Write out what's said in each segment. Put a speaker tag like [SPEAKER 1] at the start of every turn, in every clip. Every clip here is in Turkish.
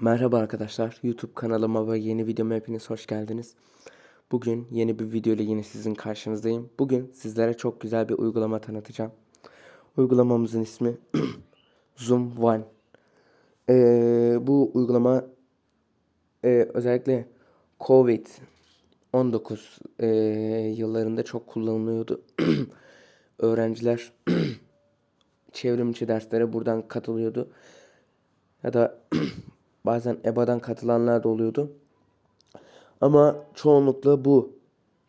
[SPEAKER 1] Merhaba arkadaşlar. YouTube kanalıma ve yeni videoma hepiniz hoş geldiniz. Bugün yeni bir video ile yine sizin karşınızdayım. Bugün sizlere çok güzel bir uygulama tanıtacağım. Uygulamamızın ismi Zoom One. Ee, bu uygulama e, özellikle Covid-19 e, yıllarında çok kullanılıyordu. Öğrenciler çevrimiçi derslere buradan katılıyordu. Ya da bazen EBA'dan katılanlar da oluyordu. Ama çoğunlukla bu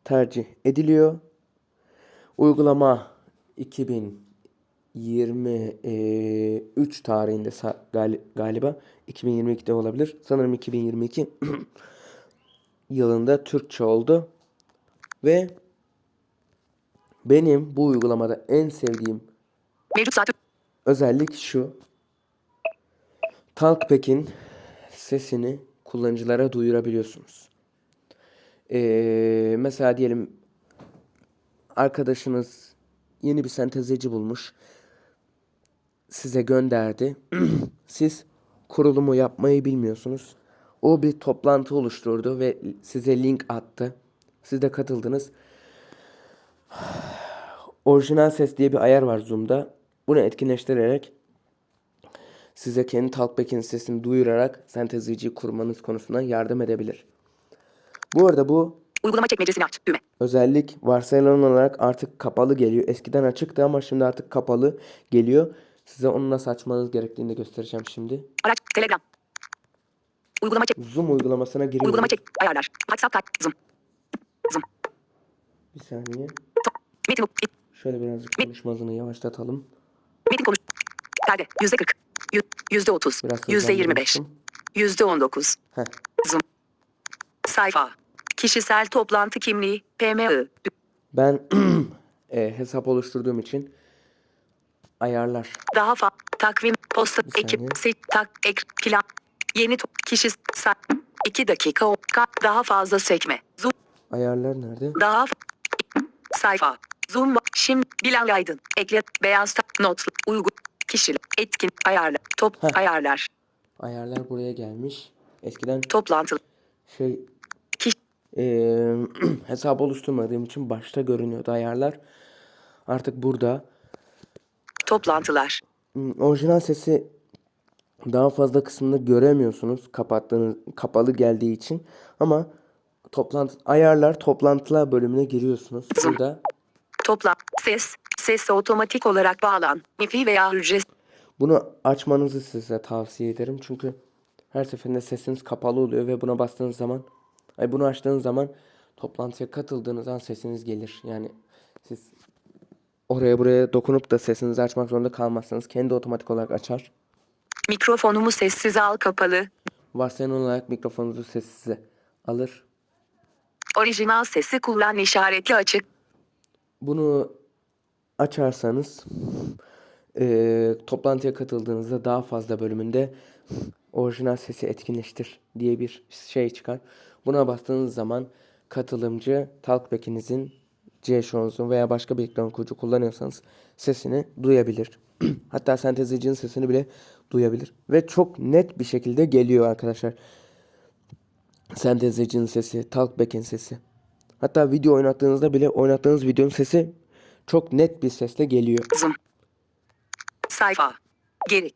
[SPEAKER 1] tercih ediliyor. Uygulama 2023 tarihinde galiba 2022'de olabilir. Sanırım 2022 yılında Türkçe oldu. Ve benim bu uygulamada en sevdiğim
[SPEAKER 2] Mevcut saat
[SPEAKER 1] özellik şu. Talkback'in sesini kullanıcılara duyurabiliyorsunuz. Ee, mesela diyelim arkadaşınız yeni bir sentezeci bulmuş. Size gönderdi. Siz kurulumu yapmayı bilmiyorsunuz. O bir toplantı oluşturdu ve size link attı. Siz de katıldınız. Orijinal ses diye bir ayar var Zoom'da. Bunu etkinleştirerek size kendi Talkback'in sesini duyurarak senteziciyi kurmanız konusunda yardım edebilir. Bu arada bu
[SPEAKER 2] uygulama çekmecesini aç. Düğme.
[SPEAKER 1] özellik varsayılan olarak artık kapalı geliyor. Eskiden açıktı ama şimdi artık kapalı geliyor. Size onu nasıl açmanız gerektiğini de göstereceğim şimdi.
[SPEAKER 2] Araç. Telegram. Uygulama çek.
[SPEAKER 1] Zoom uygulamasına giriyorum.
[SPEAKER 2] Uygulama çek. Ayarlar. WhatsApp tak. Zoom. Zoom.
[SPEAKER 1] Bir saniye.
[SPEAKER 2] Metin.
[SPEAKER 1] Şöyle birazcık konuşma hızını yavaşlatalım.
[SPEAKER 2] Metin konuş. Perde. Yüzde kırk. Yü- Yüzde otuz. Yüzde yirmi beş. Yüzde on dokuz. Zoom. Sayfa. Kişisel toplantı kimliği. PMI.
[SPEAKER 1] Ben e, hesap oluşturduğum için ayarlar.
[SPEAKER 2] Daha fa. Takvim. Posta. Ekip. Seç. Tak. Ek. Plan. Yeni kişi. Sa. 2 dakika. Daha fazla sekme. Zoom.
[SPEAKER 1] Ayarlar nerede?
[SPEAKER 2] Daha sayfa. Zoom şimdi Bilal Aydın. Ekle beyaz not uygun kişiler etkin ayarla top
[SPEAKER 1] Heh.
[SPEAKER 2] ayarlar
[SPEAKER 1] Ayarlar buraya gelmiş. Eskiden
[SPEAKER 2] toplantı
[SPEAKER 1] şey
[SPEAKER 2] Kiş-
[SPEAKER 1] eee hesap oluşturmadığım için başta görünüyordu ayarlar. Artık burada
[SPEAKER 2] toplantılar
[SPEAKER 1] Hmm, orijinal sesi daha fazla kısmında göremiyorsunuz kapattığınız kapalı geldiği için ama toplantı ayarlar toplantılar bölümüne giriyorsunuz. Burada
[SPEAKER 2] topla ses ses otomatik olarak bağlan MIFI veya ücret
[SPEAKER 1] bunu açmanızı size tavsiye ederim çünkü her seferinde sesiniz kapalı oluyor ve buna bastığınız zaman ay bunu açtığınız zaman toplantıya katıldığınız an sesiniz gelir. Yani siz oraya buraya dokunup da sesinizi açmak zorunda kalmazsınız. Kendi otomatik olarak açar.
[SPEAKER 2] mikrofonumu sessiz al kapalı
[SPEAKER 1] Varsayılan olarak mikrofonunuzu sessize alır.
[SPEAKER 2] orijinal sesi kullan işaretli açık
[SPEAKER 1] Bunu açarsanız eee, toplantıya katıldığınızda daha fazla bölümünde orijinal sesi etkinleştir diye bir şey çıkar. Buna bastığınız zaman katılımcı Talkback'inizin C-Show'unuzun veya başka bir ekran okuyucu kullanıyorsanız sesini duyabilir. Hatta sentezicinin sesini bile duyabilir. Ve çok net bir şekilde geliyor arkadaşlar. Sentezicinin sesi, Talkback'in sesi. Hatta video oynattığınızda bile oynattığınız videonun sesi çok net bir sesle geliyor.
[SPEAKER 2] zoom sayfa. Geri.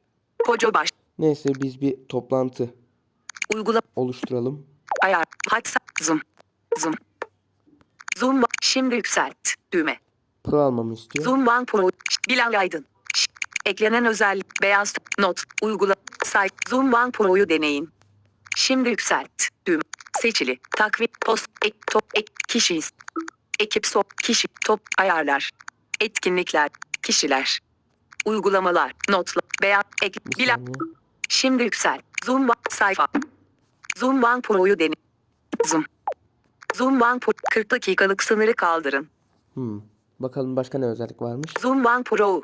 [SPEAKER 2] Koca baş.
[SPEAKER 1] Neyse biz bir toplantı
[SPEAKER 2] uygula
[SPEAKER 1] oluşturalım.
[SPEAKER 2] ayar. WhatsApp zoom zoom zoom şimdi yükselt. Düğme.
[SPEAKER 1] Pro almamı istiyor.
[SPEAKER 2] Zoom One Pro. Bilal Aydın Eklenen özellik. Beyaz not. Uygula. Say Zoom One Pro'yu deneyin. Şimdi yükselt. Düğüm seçili. Takvim post. Ek top. Ek kişi ekip so kişi top ayarlar etkinlikler kişiler uygulamalar notlar beyaz ek
[SPEAKER 1] saniye.
[SPEAKER 2] şimdi yükselt Zoom sayfa Zoom One Pro'yu dene Zoom Zoom One Pro 40 dakikalık sınırı kaldırın
[SPEAKER 1] Hmm. Bakalım başka ne özellik varmış.
[SPEAKER 2] Zoom One Pro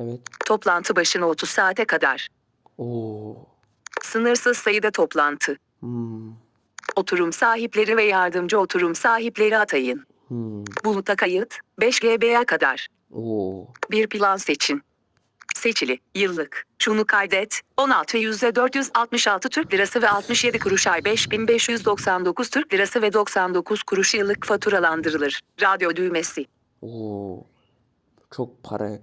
[SPEAKER 1] Evet.
[SPEAKER 2] Toplantı başına 30 saate kadar.
[SPEAKER 1] Oo.
[SPEAKER 2] Sınırsız sayıda toplantı.
[SPEAKER 1] Hmm.
[SPEAKER 2] Oturum sahipleri ve yardımcı oturum sahipleri atayın.
[SPEAKER 1] Hmm.
[SPEAKER 2] Buluta kayıt 5 GB'ye kadar.
[SPEAKER 1] Oo.
[SPEAKER 2] Bir plan seçin. Seçili. Yıllık. Şunu kaydet. 16 yüzde 466 Türk Lirası ve 67 kuruş ay 5599 Türk Lirası ve 99 kuruş yıllık faturalandırılır. Radyo düğmesi.
[SPEAKER 1] Oo. Çok para.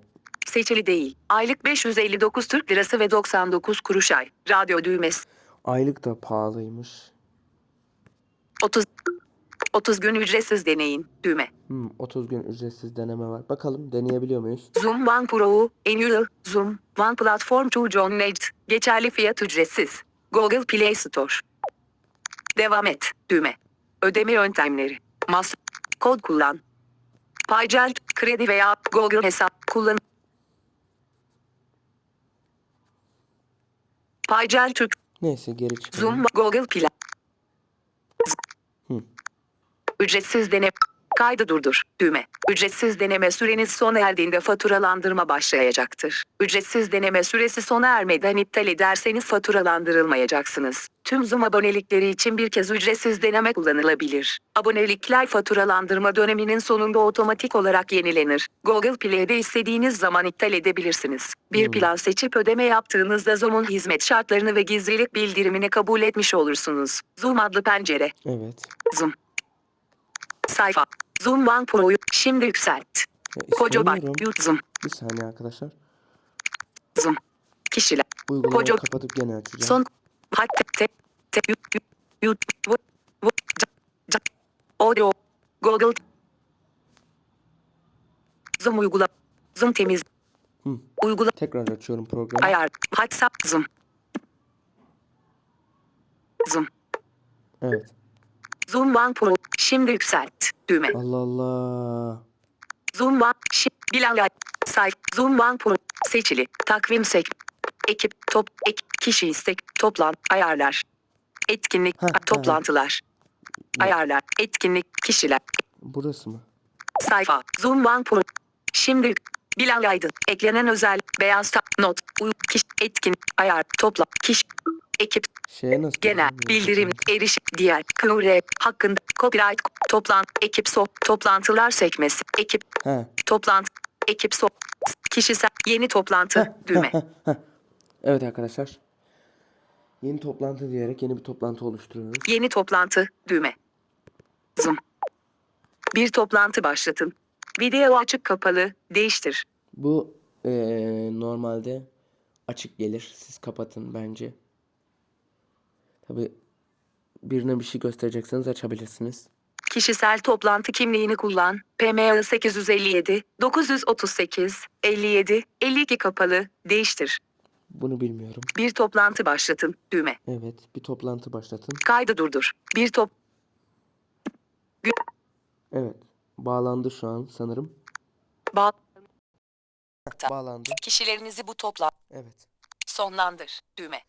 [SPEAKER 2] Seçili değil. Aylık 559 Türk Lirası ve 99 kuruş ay. Radyo düğmesi.
[SPEAKER 1] Aylık da pahalıymış.
[SPEAKER 2] 30 30 gün ücretsiz deneyin. Düğme.
[SPEAKER 1] Hmm, 30 gün ücretsiz deneme var. Bakalım deneyebiliyor muyuz?
[SPEAKER 2] Zoom One Pro, Annual, Zoom, One Platform to Connect, geçerli fiyat ücretsiz. Google Play Store. Devam et, düğme. Ödeme yöntemleri. Mas, kod kullan. Paycel, kredi veya Google hesap kullan. Paycel Türk,
[SPEAKER 1] Neyse geri çıkalım.
[SPEAKER 2] Zoom, Google Play.
[SPEAKER 1] Hı.
[SPEAKER 2] Ücretsiz deneme. Kaydı durdur. Düğme. Ücretsiz deneme süreniz sona erdiğinde faturalandırma başlayacaktır. Ücretsiz deneme süresi sona ermeden iptal ederseniz faturalandırılmayacaksınız. Tüm Zoom abonelikleri için bir kez ücretsiz deneme kullanılabilir. Abonelikler faturalandırma döneminin sonunda otomatik olarak yenilenir. Google Play'de istediğiniz zaman iptal edebilirsiniz. Bir
[SPEAKER 1] Hmm.
[SPEAKER 2] plan seçip ödeme yaptığınızda Zoom'un hizmet şartlarını ve gizlilik bildirimini kabul etmiş olursunuz. Zoom adlı pencere.
[SPEAKER 1] Evet.
[SPEAKER 2] Zoom. Sayfa. Zoom One Pro'yu şimdi yükselt.
[SPEAKER 1] Ya istemiyorum.
[SPEAKER 2] Yut Zoom.
[SPEAKER 1] Bir saniye arkadaşlar.
[SPEAKER 2] Zoom. Kişiler.
[SPEAKER 1] Uygulamayı
[SPEAKER 2] Koca-
[SPEAKER 1] kapatıp gene açacağım.
[SPEAKER 2] Son. Hatta te. Te. Ca. Audio. Google. Zoom uygula. Zoom temiz.
[SPEAKER 1] Hı.
[SPEAKER 2] Uygula.
[SPEAKER 1] Tekrar açıyorum programı.
[SPEAKER 2] Ayar. WhatsApp. Zoom. Zoom.
[SPEAKER 1] Evet.
[SPEAKER 2] Zoom One Pro. Şimdi yükselt. Düğme.
[SPEAKER 1] Allah Allah.
[SPEAKER 2] Zoom One, Bilal Sayf, Zoom One Pro, seçili, takvim sek, ekip, top, ek, kişi istek, toplan, ayarlar, etkinlik, toplantılar, ayarlar, etkinlik, kişiler,
[SPEAKER 1] Burası mı?
[SPEAKER 2] sayfa, Zoom One Pro, şimdi, Bilal Aydın, eklenen özel, beyaz not, uy, kişi, etkin, ayar, topla, kişi, ekip,
[SPEAKER 1] Şeye nasıl
[SPEAKER 2] genel, bildirim, erişim, diğer, kıvre, hakkında, copyright, toplantı, ekip, so, toplantılar sekmesi, ekip,
[SPEAKER 1] He.
[SPEAKER 2] Toplantı. Ekip so kişisel yeni toplantı düğme.
[SPEAKER 1] Evet arkadaşlar. Yeni toplantı diyerek yeni bir toplantı oluşturuyoruz.
[SPEAKER 2] Yeni toplantı düğme. Zoom. Bir toplantı başlatın. Video açık kapalı değiştir.
[SPEAKER 1] Bu eee, normalde açık gelir. Siz kapatın bence. Tabi birine bir şey gösterecekseniz açabilirsiniz.
[SPEAKER 2] Kişisel toplantı kimliğini kullan. PMA 857 938 57 52 kapalı değiştir.
[SPEAKER 1] Bunu bilmiyorum.
[SPEAKER 2] Bir toplantı başlatın düğme.
[SPEAKER 1] Evet bir toplantı başlatın.
[SPEAKER 2] Kaydı durdur. Bir top
[SPEAKER 1] Evet bağlandı şu an sanırım.
[SPEAKER 2] bağ
[SPEAKER 1] Bağlandı.
[SPEAKER 2] kişilerinizi bu topla
[SPEAKER 1] Evet.
[SPEAKER 2] sonlandır düğme.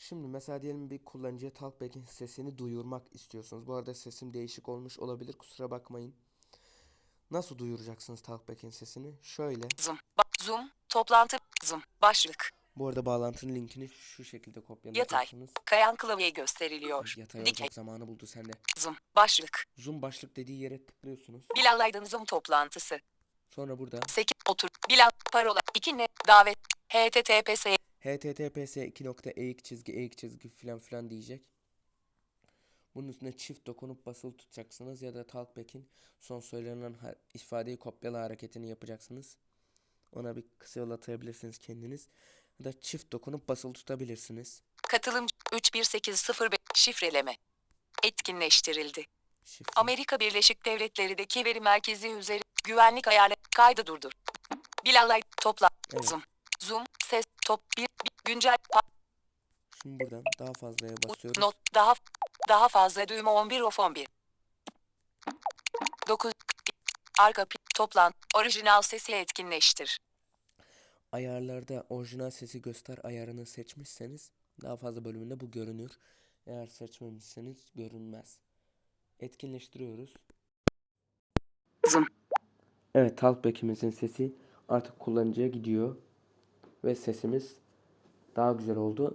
[SPEAKER 1] Şimdi mesela diyelim bir kullanıcıya Talkback'in sesini duyurmak istiyorsunuz. Bu arada sesim değişik olmuş olabilir kusura bakmayın. Nasıl duyuracaksınız Talkback'in sesini? Şöyle.
[SPEAKER 2] Zoom. Zoom. Toplantı. Zoom. Başlık.
[SPEAKER 1] Bu arada bağlantının linkini şu şekilde
[SPEAKER 2] Yatay.
[SPEAKER 1] kopyalayacaksınız.
[SPEAKER 2] Kayan klavye gösteriliyor.
[SPEAKER 1] Yatay
[SPEAKER 2] Dikey.
[SPEAKER 1] olacak zamanı buldu sende.
[SPEAKER 2] Zoom. Başlık.
[SPEAKER 1] Zoom başlık dediği yere tıklıyorsunuz.
[SPEAKER 2] Bilal Aydın Zoom toplantısı.
[SPEAKER 1] Sonra burada
[SPEAKER 2] 8. Otur. Bilal. Parola. 2 ne? Davet. HTTPS.
[SPEAKER 1] Https 2 nokta eğik çizgi eğik çizgi filan filan diyecek. Bunun üstüne çift dokunup basılı tutacaksınız ya da Talkback'in son söylenen ifadeyi kopyala hareketini yapacaksınız. Ona bir kısa yol atayabilirsiniz kendiniz. Ya da çift dokunup basılı tutabilirsiniz.
[SPEAKER 2] Katılım 31805 şifreleme. Etkinleştirildi.
[SPEAKER 1] Şifre.
[SPEAKER 2] Amerika Birleşik Devletleri'deki veri merkezi üzeri güvenlik ayarlı kaydı durdur. Bilal Aydın topla.
[SPEAKER 1] Evet.
[SPEAKER 2] Zoom. Zoom. Ses. Top. 1. Güncel.
[SPEAKER 1] Şimdi buradan daha fazlaya basıyoruz.
[SPEAKER 2] Not daha daha fazla düğme 11 of 11. 9 Arka toplan orijinal sesi etkinleştir.
[SPEAKER 1] Ayarlarda orijinal sesi göster ayarını seçmişseniz daha fazla bölümünde bu görünür. Eğer seçmemişseniz görünmez. Etkinleştiriyoruz.
[SPEAKER 2] Zoom.
[SPEAKER 1] Evet Talkback'imizin sesi artık kullanıcıya gidiyor. Ve sesimiz daha güzel oldu.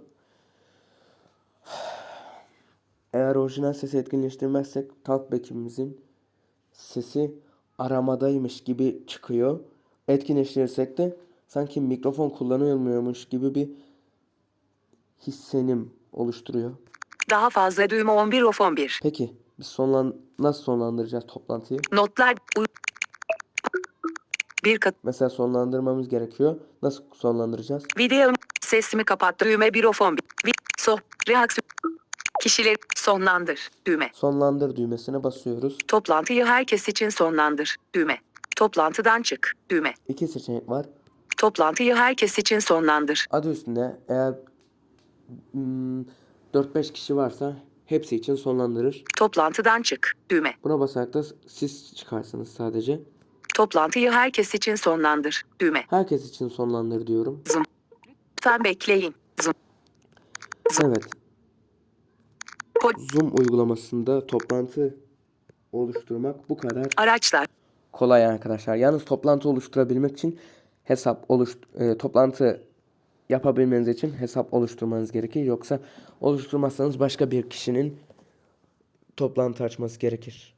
[SPEAKER 1] Eğer orijinal sesi etkinleştirmezsek Talkback'imizin sesi aramadaymış gibi çıkıyor. Etkinleştirirsek de sanki mikrofon kullanılmıyormuş gibi bir hissenim oluşturuyor.
[SPEAKER 2] Daha fazla düğme 11 of 11.
[SPEAKER 1] Peki biz sonlan nasıl sonlandıracağız toplantıyı?
[SPEAKER 2] Notlar. Bir kat.
[SPEAKER 1] Mesela sonlandırmamız gerekiyor. Nasıl sonlandıracağız?
[SPEAKER 2] Video. Sesimi kapat. Düğme 1 of 11. Vi- So. Reaksiyon. Kişileri sonlandır. Düğme.
[SPEAKER 1] Sonlandır düğmesine basıyoruz.
[SPEAKER 2] Toplantıyı herkes için sonlandır. Düğme. Toplantıdan çık. Düğme.
[SPEAKER 1] İki seçenek var.
[SPEAKER 2] Toplantıyı herkes için sonlandır.
[SPEAKER 1] Adı üstünde eğer hmm, 4-5 kişi varsa hepsi için sonlandırır.
[SPEAKER 2] Toplantıdan çık. Düğme.
[SPEAKER 1] Buna basarak da siz çıkarsınız sadece.
[SPEAKER 2] Toplantıyı herkes için sonlandır. Düğme.
[SPEAKER 1] Herkes için sonlandır diyorum.
[SPEAKER 2] Lütfen bekleyin. Zoom.
[SPEAKER 1] Evet. Zoom uygulamasında toplantı oluşturmak bu kadar
[SPEAKER 2] Araçlar.
[SPEAKER 1] kolay arkadaşlar. Yalnız toplantı oluşturabilmek için hesap oluş e, toplantı yapabilmeniz için hesap oluşturmanız gerekir. Yoksa oluşturmazsanız başka bir kişinin toplantı açması gerekir.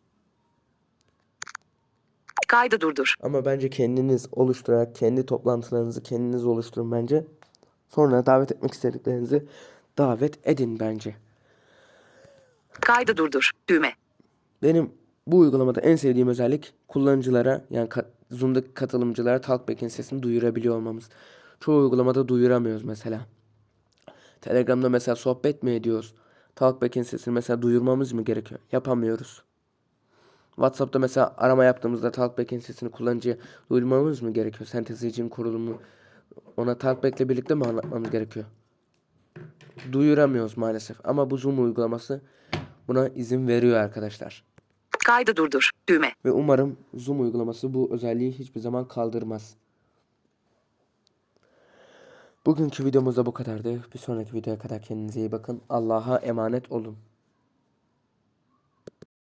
[SPEAKER 2] Kaydı durdur.
[SPEAKER 1] Ama bence kendiniz oluşturarak kendi toplantılarınızı kendiniz oluşturun bence. Sonra davet etmek istediklerinizi davet edin bence.
[SPEAKER 2] Kaydı durdur. Düğme.
[SPEAKER 1] Benim bu uygulamada en sevdiğim özellik kullanıcılara yani ka- Zoom'daki katılımcılara Talkback'in sesini duyurabiliyor olmamız. Çoğu uygulamada duyuramıyoruz mesela. Telegram'da mesela sohbet mi ediyoruz? Talkback'in sesini mesela duyurmamız mı gerekiyor? Yapamıyoruz. WhatsApp'ta mesela arama yaptığımızda Talkback'in sesini kullanıcıya duyurmamız mı gerekiyor? Sentezicinin kurulumu ona Talkback'le birlikte mi anlatmamız gerekiyor? Duyuramıyoruz maalesef. Ama bu Zoom uygulaması buna izin veriyor arkadaşlar.
[SPEAKER 2] Kaydı durdur. Düğme.
[SPEAKER 1] Ve umarım Zoom uygulaması bu özelliği hiçbir zaman kaldırmaz. Bugünkü videomuz da bu kadardı. Bir sonraki videoya kadar kendinize iyi bakın. Allah'a emanet olun.